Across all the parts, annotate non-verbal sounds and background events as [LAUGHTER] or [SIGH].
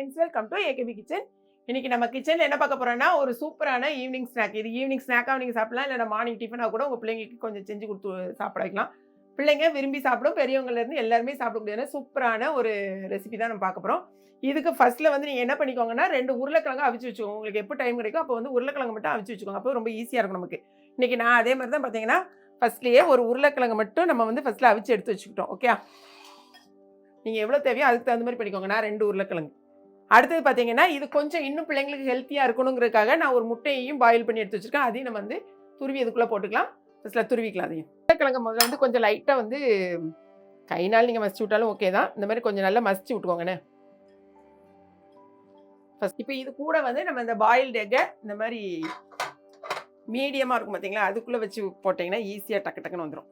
Friends welcome to AKB kitchen இன்னைக்கு நம்ம கிச்சனில் என்ன பார்க்க போகிறோன்னா ஒரு சூப்பரான ஈவினிங் ஸ்நாக் இது ஈவினிங் ஸ்நாக்காக நீங்கள் சாப்பிடலாம் இல்லை மார்னிங் டிஃபனாக கூட உங்கள் பிள்ளைங்களுக்கு கொஞ்சம் செஞ்சு கொடுத்து சாப்பிட வைக்கலாம் பிள்ளைங்க விரும்பி சாப்பிடும் பெரியவங்கலேருந்து எல்லாருமே சாப்பிடக்கூடிய சூப்பரான ஒரு ரெசிபி தான் நம்ம பார்க்க போகிறோம் இதுக்கு ஃபஸ்ட்டில் வந்து நீங்கள் என்ன பண்ணிக்கோங்கன்னா ரெண்டு உருளைக்கிழங்கு அவிச்சு வச்சுக்கோங்க. உங்களுக்கு எப்போ டைம் கிடைக்கும் அப்போ வந்து உருளைக்கிழங்கு மட்டும் அவிச்சு வச்சுக்கோங்க. அப்போ ரொம்ப ஈஸியாக இருக்கும் நமக்கு. இன்றைக்கி நான் அதே மாதிரி தான் பார்த்தீங்கன்னா ஃபஸ்ட்லேயே ஒரு உருளைக்கிழங்கு மட்டும் நம்ம வந்து ஃபர்ஸ்ட்டில் அவிச்சு எடுத்து வச்சுக்கிட்டோம். ஓகே நீங்கள் எவ்வளோ தேவையோ அதுக்கு தகுந்த மாதிரி பண்ணிக்கோங்க. நான் ரெண்டு உருளைக்கிழங்கு. அடுத்தது பார்த்தீங்கன்னா இது கொஞ்சம் இன்னும் பிள்ளைங்களுக்கு ஹெல்த்தியாக இருக்கணுங்கிறதுக்காக நான் ஒரு முட்டையையும் பாயில் பண்ணி எடுத்து வச்சிருக்கேன். அதையும் நம்ம வந்து துருவி இதுக்குள்ளே போட்டுக்கலாம். ஃபஸ்ட்டில் துருவிக்கலாம் அதையும். உருளைக்கிழங்கு முதல்ல வந்து கொஞ்சம் லைட்டாக வந்து கைனால் நீங்கள் மசிச்சு விட்டாலும் ஓகே தான். இந்த மாதிரி கொஞ்சம் நல்லா மசிச்சு விட்டுக்கோங்கண்ணே. ஃபஸ்ட் இப்போ இது கூட வந்து நம்ம இந்த பாயில்டு எக்கை இந்த மாதிரி மீடியமாக இருக்கும் பார்த்தீங்களா அதுக்குள்ளே வச்சு போட்டிங்கன்னா ஈஸியாக டக்கு டக்குன்னு வந்துடும்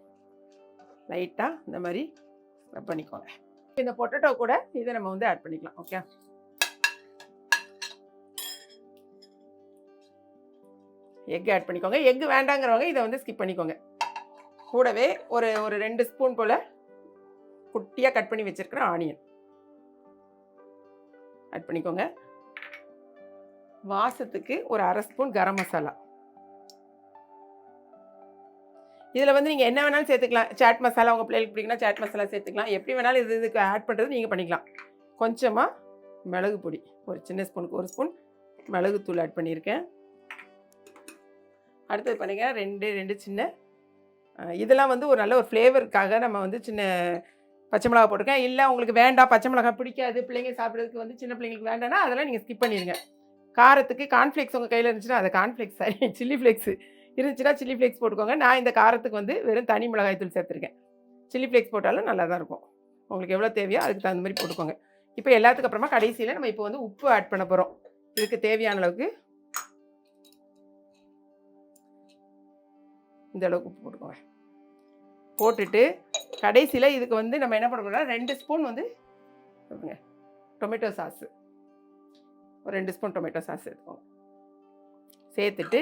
லைட்டாக இந்த மாதிரி பண்ணிக்கோங்க. இந்த பொட்டேட்டோ கூட இதை நம்ம வந்து ஆட் பண்ணிக்கலாம் ஓகே எக் ஆட் பண்ணிக்கோங்க. எக் வேண்டாங்கிறவங்க இதை வந்து ஸ்கிப் பண்ணிக்கோங்க. கூடவே ஒரு ஒரு ரெண்டு ஸ்பூன் போல் குட்டியாக கட் பண்ணி வச்சுருக்கிற ஆனியன் ஆட் பண்ணிக்கோங்க. வாசத்துக்கு ஒரு அரை ஸ்பூன் கரம் மசாலா. இதில் வந்து நீங்கள் என்ன வேணாலும் சேர்த்துக்கலாம். சாட் மசாலா உங்கள் பிள்ளைகளுக்கு பிடிக்குன்னா சாட் மசாலா சேர்த்துக்கலாம். எப்படி வேணாலும் இது இதுக்கு ஆட் பண்ணுறது நீங்கள் பண்ணிக்கலாம். கொஞ்சமாக மிளகு பொடி ஒரு சின்ன ஸ்பூனுக்கு ஒரு ஸ்பூன் மிளகுத்தூள் ஆட் பண்ணியிருக்கேன். அடுத்தது பண்ணுங்க ரெண்டு ரெண்டு சின்ன இதெல்லாம் வந்து ஒரு நல்ல ஒரு ஃப்ளேவருக்காக நம்ம வந்து சின்ன பச்சை மிளகா போட்டிருக்கேன். இல்லை உங்களுக்கு வேண்டாம் பச்சை மிளகா பிடிக்காது பிள்ளைங்க சாப்பிட்றதுக்கு வந்து சின்ன பிள்ளைங்களுக்கு வேண்டாம்னா அதெல்லாம் நீங்கள் ஸ்கிப் பண்ணிடுங்க காரத்துக்கு கார்ன்ஃப்ளேக்ஸ் உங்கள் கையில் இருந்துச்சுன்னா அது கார்ன்ஃப்ளேக்ஸ் சாரி சில்லி ஃப்ளேக்ஸ் இருந்துச்சுன்னா சில்லி ஃப்ளேக்ஸ் போட்டுக்கோங்க. நான் இந்த காரத்துக்கு வந்து வெறும் தனி மிளகாய் தூள் சேர்த்துருக்கேன். சில்லி ஃப்ளேக்ஸ் போட்டாலும் நல்லா தான் இருக்கும். உங்களுக்கு எவ்வளோ தேவையோ அதுக்கு தகுந்த மாதிரி போட்டுக்கோங்க. இப்போ எல்லாத்துக்கு அப்புறமா கடைசியில் நம்ம இப்போ வந்து உப்பு ஆட் பண்ண போகிறோம் இதுக்கு தேவையான அளவுக்கு இந்த அளவுக்கு உப்பு போட்டுக்கோங்க. போட்டுட்டு கடைசியில் இதுக்கு வந்து நம்ம என்ன பண்ண போகிறோம் ரெண்டு ஸ்பூன் வந்து பாருங்க, டொமேட்டோ சாஸு. ஒரு ரெண்டு ஸ்பூன் டொமேட்டோ சாஸ் எடுத்துக்கோங்க. சேர்த்துட்டு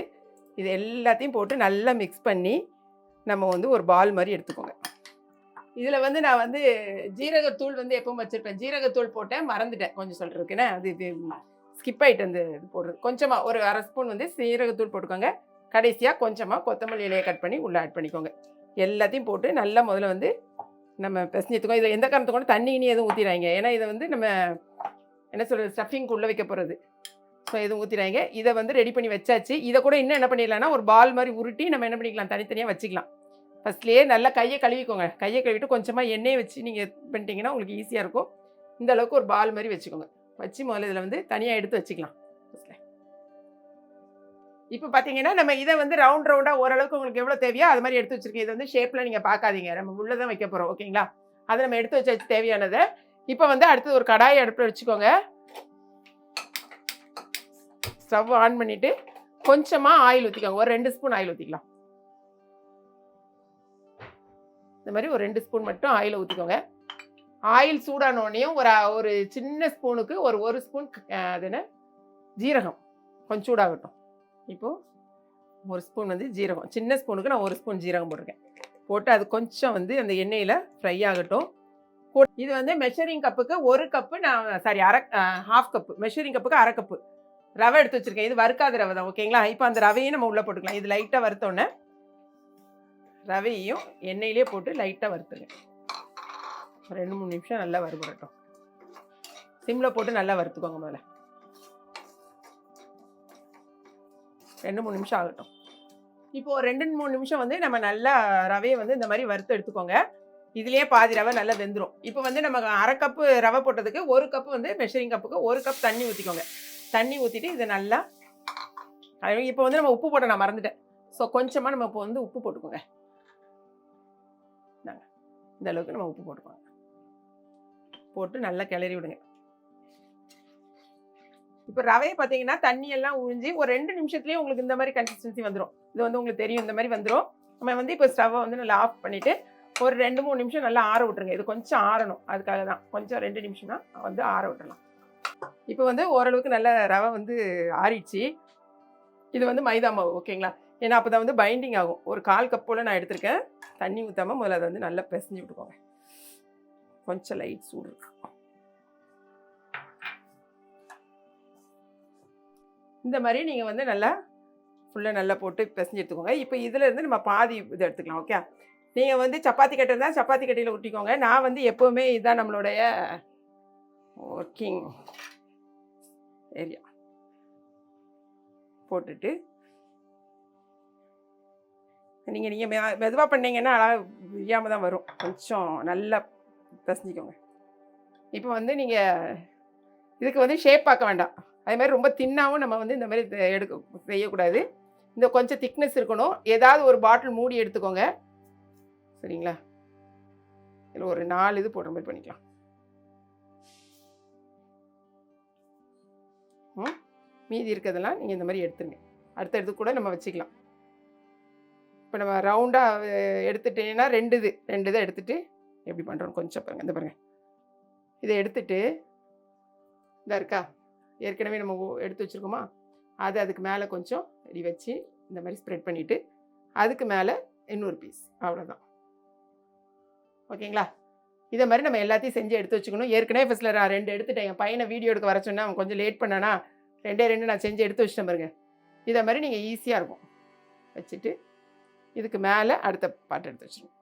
இது எல்லாத்தையும் போட்டு நல்லா மிக்ஸ் பண்ணி நம்ம வந்து ஒரு பால் மாதிரி எடுத்துக்கோங்க. இதில் வந்து நான் வந்து ஜீரகத்தூள் வந்து எப்பவும் வச்சுருப்பேன். ஜீரகத்தூள் போட்டேன் மறந்துட்டேன். கொஞ்சம் சொல்கிறதுக்குன்னா அது இது ஸ்கிப் ஆகிட்டு வந்து இது போடுறது. கொஞ்சமாக ஒரு அரை ஸ்பூன் வந்து சீரகத்தூள் போட்டுக்கோங்க. கடைசியாக கொஞ்சமாக கொத்தமல்லி இலையை கட் பண்ணி உள்ளே ஆட் பண்ணிக்கோங்க. எல்லாத்தையும் போட்டு நல்லா முதல்ல வந்து நம்ம பிசைஞ்சுத்துக்கோ இதை எந்த காரணத்து கூட தண்ணி இனி எதுவும் ஊற்றிடாங்க ஏன்னா இதை வந்து நம்ம என்ன சொல்கிறது ஸ்டஃபிங்க்கு உள்ளே வைக்க போகிறது ஸோ எதுவும் ஊற்றிடாங்க இதை வந்து ரெடி பண்ணி வச்சாச்சு. இதை கூட இன்னும் என்ன பண்ணிடலாம்னா ஒரு பால் மாதிரி உருட்டி நம்ம என்ன பண்ணிக்கலாம் தனித்தனியாக வச்சுக்கலாம். ஃபஸ்ட்லேயே நல்லா கையை கழுவிக்கோங்க. கையை கழுவிட்டு கொஞ்சமாக எண்ணெயை வச்சு நீங்கள் பண்ணிட்டீங்கன்னா உங்களுக்கு ஈஸியாக இருக்கும். இந்த அளவுக்கு ஒரு பால் மாதிரி வச்சுக்கோங்க. வச்சு முதல்ல இதில் வந்து தனியாக எடுத்து வச்சுக்கலாம். ஃபஸ்ட்டில் இப்போ பார்த்தீங்கன்னா நம்ம இதை வந்து ரவுண்ட் ரவுண்டாக ஓரளவுக்கு உங்களுக்கு எவ்வளோ தேவையோ அது மாதிரி எடுத்து வச்சிருக்கீங்க. இதை வந்து ஷேப்பில் நீங்கள் பார்க்காதீங்க நம்ம உள்ளே தான் வைக்க போகிறோம் ஓகேங்களா? அதை நம்ம எடுத்து வச்சு தேவையானதை. இப்போ வந்து அடுத்தது ஒரு கடாயை அடுப்பில் வச்சுக்கோங்க. ஸ்டவ் ஆன் பண்ணிவிட்டு கொஞ்சமாக ஆயில் ஊற்றிக்கோங்க ஒரு ரெண்டு ஸ்பூன் ஆயில் ஊற்றிக்கலாம் இந்த மாதிரி ஒரு ரெண்டு ஸ்பூன் மட்டும் ஆயில் ஊற்றிக்கோங்க ஆயில் சூடானோடனையும் ஒரு ஒரு சின்ன ஸ்பூனுக்கு ஒரு ஒரு ஸ்பூன் அது என்ன? ஜீரகம். கொஞ்சம் சூடாகட்டும். இப்போது ஒரு ஸ்பூன் வந்து ஜீரகம். சின்ன ஸ்பூனுக்கு நான் ஒரு ஸ்பூன் ஜீரகம் போட்டிருக்கேன். போட்டு அது கொஞ்சம் வந்து அந்த எண்ணெயில் ஃப்ரை ஆகட்டும். இது வந்து மெஷரிங் கப்புக்கு ஒரு கப்பு நான் சாரி அரை ஹாஃப் கப்பு மெஷரிங் கப்புக்கு அரை கப்பு ரவை எடுத்து வச்சிருக்கேன். இது வறுக்காத ரவை தான். ஓகேங்களா இப்போ அந்த ரவையும் நம்ம உள்ளே போட்டுக்கலாம். இது லைட்டாக வறுத்தோன்னே ரவையையும் எண்ணெயிலே போட்டு லைட்டாக வறுத்துங்க ஒரு ரெண்டு மூணு நிமிஷம் நல்லா வறுபடட்டும். சிம்மில் போட்டு நல்லா வறுத்துக்கோங்க முதல்ல. ரெண்டு மூணு நிமிஷம் ஆகட்டும். இப்போ ரெண்டு மூணு நிமிஷம் வந்து நம்ம நல்லா ரவையை வந்து இந்த மாதிரி வறுத்து எடுத்துக்கோங்க. இதுலேயே பாதி ரவை நல்லா வெந்துடும் இப்போ வந்து நம்ம அரை கப்பு ரவை போட்டதுக்கு ஒரு கப்பு வந்து மெஷரிங் கப்புக்கு ஒரு கப் தண்ணி ஊற்றிக்கோங்க தண்ணி ஊற்றிட்டு இது நல்லா இப்போ வந்து நம்ம உப்பு போட்ட நான் மறந்துட்டேன். ஸோ கொஞ்சமாக நம்ம இப்போ வந்து உப்பு போட்டுக்கோங்க. இந்தாங்க. இந்த அளவுக்கு நம்ம உப்பு போட்டுக்கோங்க. போட்டு நல்லா கிளறி விடுங்க. இப்போ ரவையை பார்த்தீங்கன்னா தண்ணி எல்லாம் உறிஞ்சி ஒரு ரெண்டு நிமிஷத்துலேயே உங்களுக்கு இந்த மாதிரி கன்சிஸ்டன்சி வந்துடும் இது வந்து உங்களுக்கு தெரியும் இந்த மாதிரி வந்துடும் நம்ம வந்து இப்போ ஸ்டவ்வை வந்து நல்லா ஆஃப் பண்ணிவிட்டு ஒரு ரெண்டு மூணு நிமிஷம் நல்லா ஆற விட்டுருங்க. இது கொஞ்சம் ஆறணும். அதுக்காக தான். கொஞ்சம் ரெண்டு நிமிஷம் தான் வந்து ஆற விட்டுலாம் இப்போ வந்து ஓரளவுக்கு நல்ல ரவை வந்து ஆறிடுச்சு. இது வந்து மைதா மாவு ஓகேங்களா ஏன்னா அப்போ தான் வந்து பைண்டிங் ஆகும். ஒரு கால் கப் போல் நான் எடுத்திருக்கேன். தண்ணி ஊற்றாமல் முதல்ல அதை வந்து நல்லா பிசைஞ்சு விட்டுக்கோங்க. கொஞ்சம் லைட் சூடு இருக்கும். இந்த மாதிரி நீங்கள் வந்து நல்லா ஃபுல்லாக நல்லா போட்டு பிசைஞ்சு எடுத்துக்கோங்க. இப்போ இதிலேருந்து நம்ம பாதி இது எடுத்துக்கலாம் ஓகே நீங்கள் வந்து சப்பாத்தி கட்டை இருந்தால் சப்பாத்தி கட்டையில் ஒட்டிக்கோங்க நான் வந்து எப்போவுமே இதுதான் நம்மளுடைய ஒர்க்கிங் ஏரியா போட்டுட்டு நீங்கள் நீங்கள் மெ மெதுவாக பண்ணீங்கன்னா அழகாக விரியாமல் தான் வரும். கொஞ்சம் நல்லா பிசைஞ்சிக்கோங்க. இப்போ வந்து நீங்கள் இதுக்கு வந்து ஷேப் பார்க்க வேண்டாம். அதே மாதிரி ரொம்ப தின்னாகவும் நம்ம வந்து இந்த மாதிரி எடுக்க செய்யக்கூடாது. இந்த கொஞ்சம் திக்னஸ் இருக்கணும். ஏதாவது ஒரு பாட்டில் மூடி எடுத்துக்கோங்க. சரிங்களா? இதில் ஒரு நாலு இது போடுற மாதிரி பண்ணிக்கலாம் மீதி இருக்கிறதெல்லாம் நீங்கள் இந்த மாதிரி எடுத்துருங்க. அடுத்தடுத்து கூட நம்ம வச்சுக்கலாம். இப்போ நம்ம ரவுண்டாக எடுத்துட்டீங்கன்னா ரெண்டு இது ரெண்டு இதை எடுத்துட்டு எப்படி பண்ணுறோம் கொஞ்சம் பாருங்கள் இந்த பாருங்கள் இதை எடுத்துட்டு இந்த இருக்கா? ஏற்கனவே நம்ம எடுத்து வச்சுருக்கோமா? அதை அதுக்கு மேலே கொஞ்சம் இப்படி வச்சு இந்த மாதிரி ஸ்ப்ரெட் பண்ணிவிட்டு அதுக்கு மேலே இன்னொரு பீஸ் அவ்வளோதான் ஓகேங்களா? இதை மாதிரி நம்ம எல்லாத்தையும் செஞ்சு எடுத்து வச்சுக்கணும். ஏற்கனவே ஃபஸ்ட்டில் நான் ரெண்டு எடுத்துட்டேன். என் பையனை வீடியோ எடுக்க வர சொன்னா அவன் கொஞ்சம் லேட் பண்ணானா ரெண்டே ரெண்டு நான் செஞ்சு எடுத்து வச்சிட்டேன் பாருங்க. இதை மாதிரி நீங்கள் ஈஸியாக இருக்கும். வச்சுட்டு இதுக்கு மேலே அடுத்த பாட்டு எடுத்து வச்சிடணும்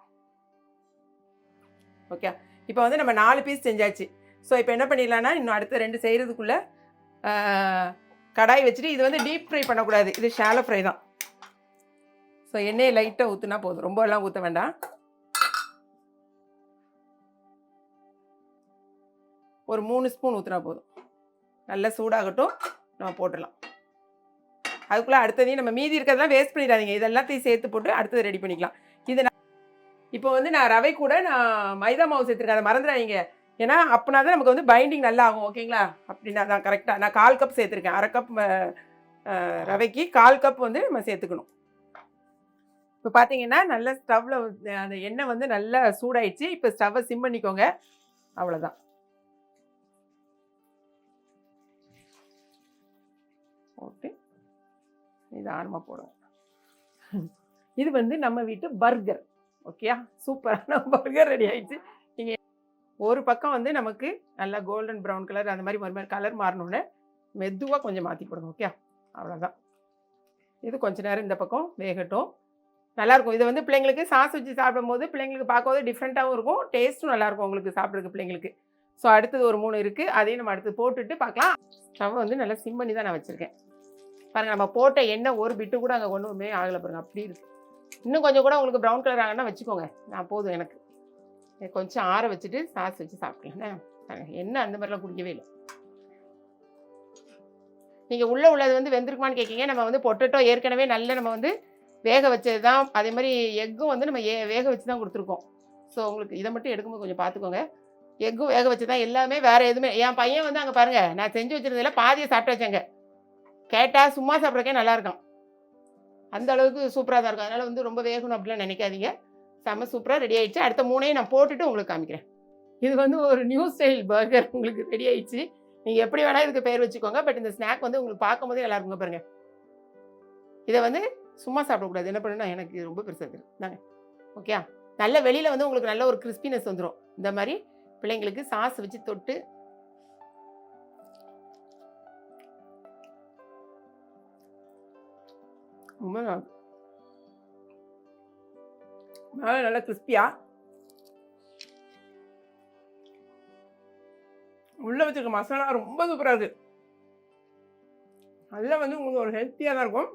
ஓகே? இப்போ வந்து நம்ம நாலு பீஸ் செஞ்சாச்சு. ஸோ இப்போ என்ன பண்ணிடலான்னா இன்னும் அடுத்த ரெண்டு செய்கிறதுக்குள்ளே கடாய் வச்சுட்டு இது வந்து டீப் ஃப்ரை பண்ணக்கூடாது. இது ஷாலோ ஃப்ரை தான். ஸோ எண்ணெயை லைட்டாக ஊற்றுனா போதும். ரொம்ப எல்லாம் ஊற்ற வேண்டாம். ஒரு மூணு ஸ்பூன் ஊற்றினா போதும். நல்லா சூடாகட்டும். நம்ம போட்டுடலாம். அதுக்குள்ளே அடுத்ததையும் நம்ம மீதி இருக்கிறதெல்லாம் வேஸ்ட் பண்ணிடாதீங்க. இதெல்லாத்தையும் சேர்த்து போட்டு அடுத்தது ரெடி பண்ணிக்கலாம். இது இப்போ வந்து நான் ரவை கூட நான் மைதா மாவு சேர்த்துருக்கேன். அதை மறந்துடாதீங்க. ஏன்னா அப்படின்னா தான் நமக்கு வந்து பைண்டிங் நல்லா ஆகும் ஓகேங்களா? அப்படின்னா தான் கரெக்டாக நான் கால் கப் சேர்த்துருக்கேன். அரை கப் ரவைக்கு கால் கப் வந்து நம்ம சேர்த்துக்கணும். இப்போ பார்த்தீங்கன்னா நல்ல ஸ்டவ்வில் அந்த எண்ணெய் வந்து நல்லா சூடாயிடுச்சு. இப்போ ஸ்டவ்வை சிம் பண்ணிக்கோங்க. அவ்வளோதான் போட்டு நிதானமாக போடுவோம். இது வந்து நம்ம வீட்டு பர்கர் ஓகேயா? சூப்பரான [LAUGHS] பர்கர் ரெடி ஆயிடுச்சு. ஒரு பக்கம் வந்து நமக்கு நல்லா கோல்டன் ப்ரௌன் கலர் அந்த மாதிரி ஒரு மாதிரி கலர் மாறணுன்னு மெதுவாக கொஞ்சம் மாற்றி போடுங்க ஓகே அவ்வளோதான் இது கொஞ்ச நேரம் இந்த பக்கம் வேகட்டும். நல்லாயிருக்கும் இது வந்து பிள்ளைங்களுக்கு சாஸ் வச்சு சாப்பிடும்போது பிள்ளைங்களுக்கு பார்க்கும்போது டிஃப்ரெண்ட்டாகவும் இருக்கும். டேஸ்ட்டும் நல்லாயிருக்கும் உங்களுக்கு சாப்பிட்றதுக்கு பிள்ளைங்களுக்கு. ஸோ அடுத்தது ஒரு மூணு இருக்குது அதையும் நம்ம அடுத்து போட்டுட்டு பார்க்கலாம். ஸ்டவ் வந்து நல்லா சிம் பண்ணி தான் நான் வச்சுருக்கேன். பாருங்கள் நம்ம போட்ட எண்ணெய் ஒரு பிட்டு கூட அங்கே ஒன்றுமே ஆகலை பாருங்கள் அப்படி இருக்குது இன்னும் கொஞ்சம் கூட உங்களுக்கு ப்ரௌன் கலர் ஆகணும்னா வச்சுக்கோங்க. நான் போதும் எனக்கு. கொஞ்சம் ஆற வச்சுட்டு சாஸ் வச்சு சாப்பிடலாம் என்ன? அந்த மாதிரிலாம் குடிக்கவே இல்லை. நீங்கள் உள்ளே உள்ளது வந்து வெந்திருக்குமான்னு கேட்கீங்க நம்ம வந்து பொட்டேட்டோ ஏற்கனவே நல்ல நம்ம வந்து வேக வச்சது தான் அதே மாதிரி எக்கும் வந்து நம்ம ஏ வேக வச்சு தான் கொடுத்துருக்கோம். ஸோ உங்களுக்கு இதை மட்டும் எடுக்கும்போது கொஞ்சம் பார்த்துக்கோங்க. எக்கும் வேக வச்சு தான் எல்லாமே வேறு எதுவுமே என் பையன் வந்து அங்கே பாருங்கள் நான் செஞ்சு வச்சுருந்ததில் பாதியை சாப்பிட்டு வச்சேங்க. கேட்டால் சும்மா சாப்பிட்றக்கே நல்லாயிருக்கும் அந்த அளவுக்கு சூப்பராக தான் இருக்கும். அதனால் வந்து ரொம்ப வேகணும் அப்படிலாம் நினைக்காதீங்க. செம்ம சூப்பராக ரெடி ஆயிடுச்சு. அடுத்த மூணையும் நான் போட்டுட்டு உங்களுக்கு காமிக்கிறேன். இது வந்து ஒரு நியூ ஸ்டைல் பர்கர் உங்களுக்கு ரெடி ஆயிடுச்சு. நீங்கள் எப்படி வேணால் இதுக்கு பேர் வச்சுக்கோங்க. பட் இந்த ஸ்நாக் வந்து உங்களுக்கு பார்க்கும்போது நல்லா இருக்குங்க பாருங்க. இதை வந்து சும்மா சாப்பிடக்கூடாது. என்ன பண்ணுன்னா எனக்கு ரொம்ப பெருசாக இருக்குது தாங்க ஓகே நல்ல வெளியில் வந்து உங்களுக்கு நல்ல ஒரு கிறிஸ்பினஸ் வந்துடும் இந்த மாதிரி பிள்ளைங்களுக்கு சாஸ் வச்சு தொட்டு ரொம்ப நல்லா மேலே நல்லா கிறிஸ்பியா உள்ள வச்சிருக்க மசாலா ரொம்ப சூப்பராக இருக்கு. அதில் வந்து உங்களுக்கு ஒரு ஹெல்த்தியாக தான் இருக்கும்.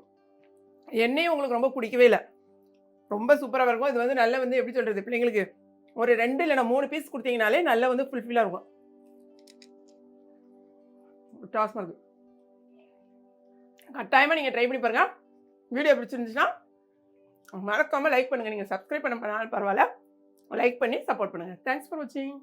எண்ணெயும் உங்களுக்கு ரொம்ப பிடிக்கவே இல்லை. ரொம்ப சூப்பராக இருக்கும். இது வந்து நல்லா வந்து எப்படி சொல்கிறது பிள்ளைங்களுக்கு ஒரு ரெண்டு இல்லைனா மூணு பீஸ் கொடுத்தீங்கனாலே நல்லா வந்து ஃபுல்ஃபில்லாக இருக்கும். டாஸ்மாக இருக்கு. கட்டாயமாக நீங்கள் ட்ரை பண்ணி பாருங்கள் வீடியோ பிடிச்சிருந்துச்சுன்னா மறக்காமல் லைக் பண்ணுங்கள் நீங்கள் சப்ஸ்கிரைப் பண்ண பண்ணாலும் பரவாயில்ல. லைக் பண்ணி சப்போர்ட் பண்ணுங்கள் தேங்க்ஸ் ஃபார் வாட்சிங்